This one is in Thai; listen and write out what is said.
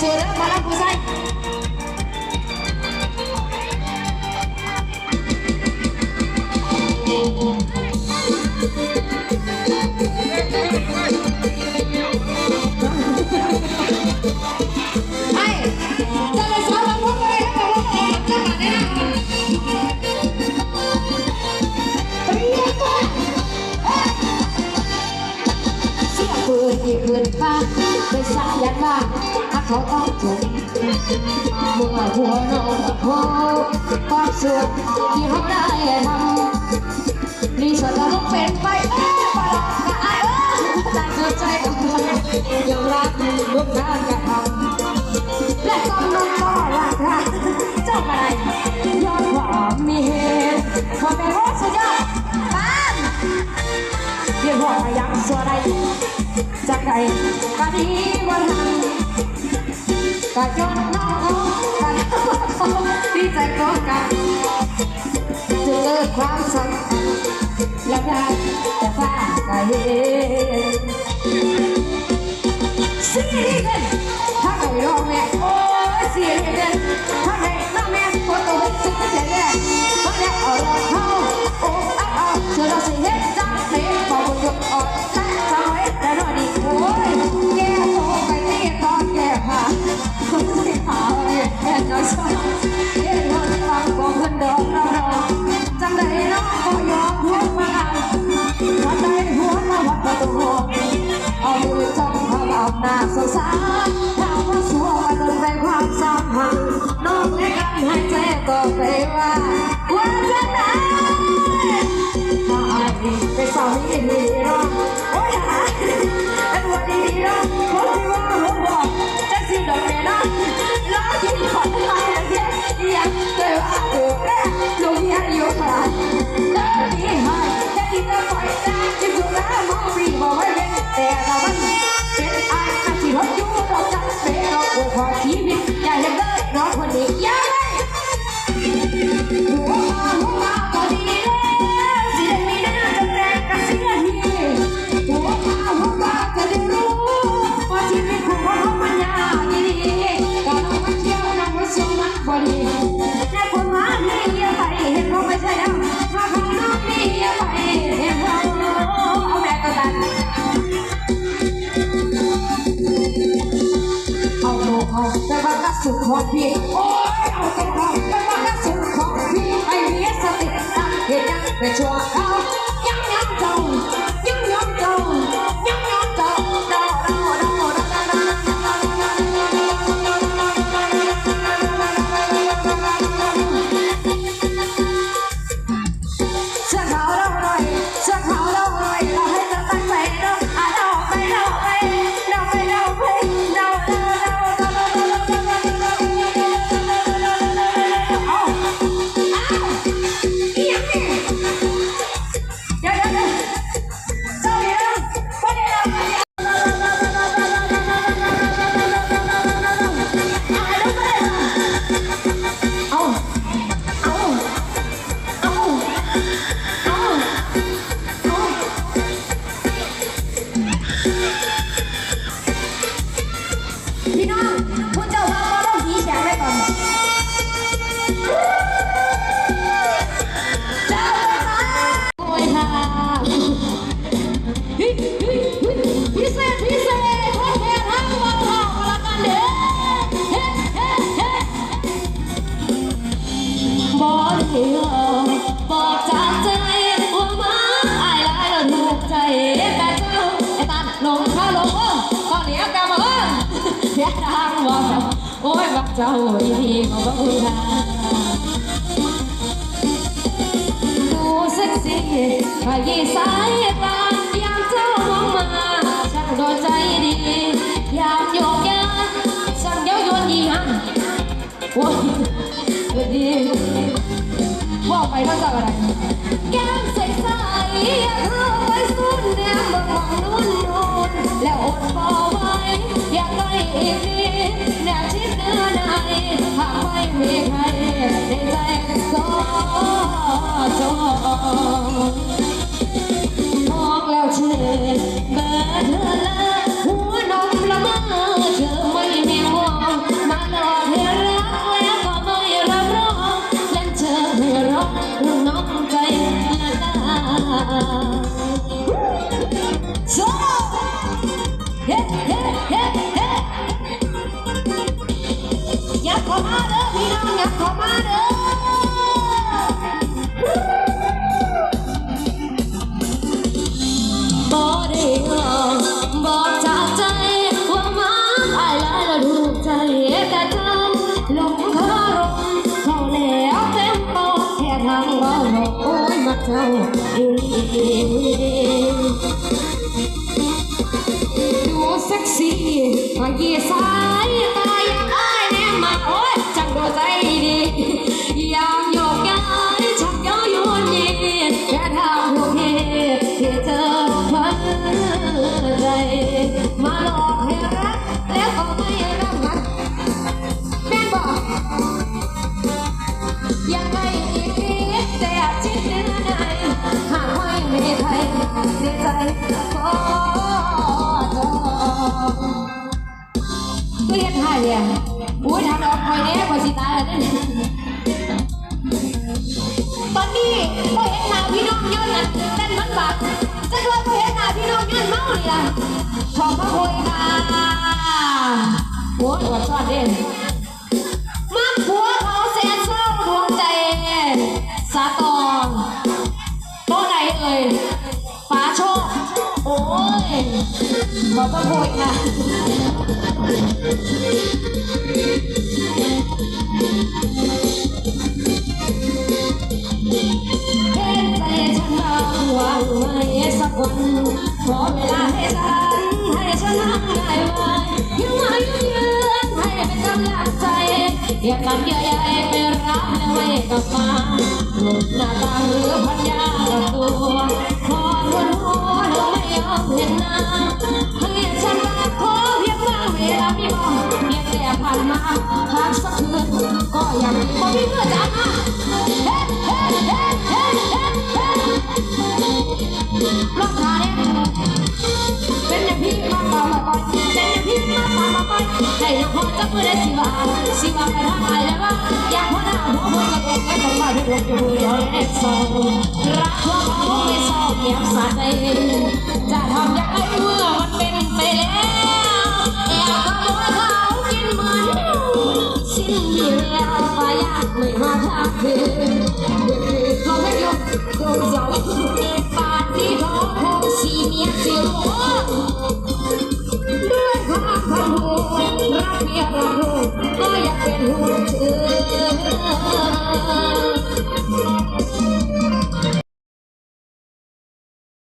chùa đất và long phú xanh Hãy subscribe cho kênh Ghiền Mì Gõ Để không bỏ lỡ những video hấp dẫn ขอเอาจบเมื่อหัวนอนโคความสุขที่เขาได้ทำนี่ฉันจะลุกเป็นไปเอ้ยปลาดนะไอเอ้ยแต่เธอใจกับเธอยังรักลูกน้ำกับทำและก็มันก็รักรัเจ้าอะไรย้อนความมีเหตุความเป็นโรคสุดยอดบ้านเรียกว่ายังสวยจากไหนมาดีวันนั้น ก็ยอดน้องกันดีใจก็กันจะเกิดความสัมพันธ์และได้แต่ฟ้าก็เห็น มาวัดประตูเอามือจ้องทำเอาหน้าสงสารถาว่าสัวมาจนเป็นความสัมพันธ์น้องให้กันให้ใจก็ไปว่าว่าจะไหนถ้าอายเป็นสามีดีเนาะโอ้ยหาเป็นวันดีเนาะคนที่ว่ารู้บอกจะสิโดนเนาะล้อกินขอดลายเสียยังเคยว่าถูกแน่ลูกยังอยู่ผ่านเดินดีหายจะกินจะปล่อยได้จะถูกแล้วม สุขของพี่โอ้ยเอาสุขของแต่ว่ากระสุขของพี่ไอ้เมียสติตั้งเหตุการณ์ไปชั่วเขา Oh. เดียวบอกจากใจว่ามาอายหลายแล้วถูกใจแต่เจ้าไอ้ตันลงข้าลงเออข้าวเหนียวกำมาเออเสียทางว่าโอ้ยบักเจ้าอีพีของพระคุณค่ะดูเซ็กซี่ขยี้สายตา บอกไปเขาจะอะไรแก้มใสใสอยาเข้าไปสุดแนมมองนุ่นนุ่นแล้วอดบ่ไว้อยากได้อีกนิดแนบชิดเนื้อในหากไม่มีใครในใจก็จอง ดูเซ็กซี่มาเยี่สาย อุ้ยทานออกคอยเนี้ยคอยสิตายแล้วเนี่ยตอนนี้ก็เห็นหน้าพี่น้องย้อนน่ะเต้นมันบักจะเคยก็เห็นหน้าพี่น้องยืนเมาเลยล่ะขอบพระคุณค่ะโอ้ยอวดสวัสดีมั บอกพระโพยค่ะเห็นใจฉันบ้างว่าไว้สักวันขอเวลาให้ฉันให้ฉันนั่งได้ไว้ยังไงยืนให้เป็นกำลังใจอย่าตัดเยื่อใยไม่รับและไว้กับฟ้าหลุดหน้าตาหรือพันยาตัว พักสักคืนก็ยังบ่มีเพื่อจะมาเฮ้เฮ้เฮ้เฮ้เฮ้เฮ้รักษาเนี่ยเป็นอย่างพี่มาต่อมาไปเป็นอย่างพี่มาต่อมาไปให้เราพอจะเพื่อได้สิว่าสิว่าไปทางไหนแล้วว่าอยากหัวหน้าหัวคนกระโดดกันต้องมาด้วยดวงจมูกย้อยเอ็กโซรักทั่วของผมไม่ชอบเงียบสาใ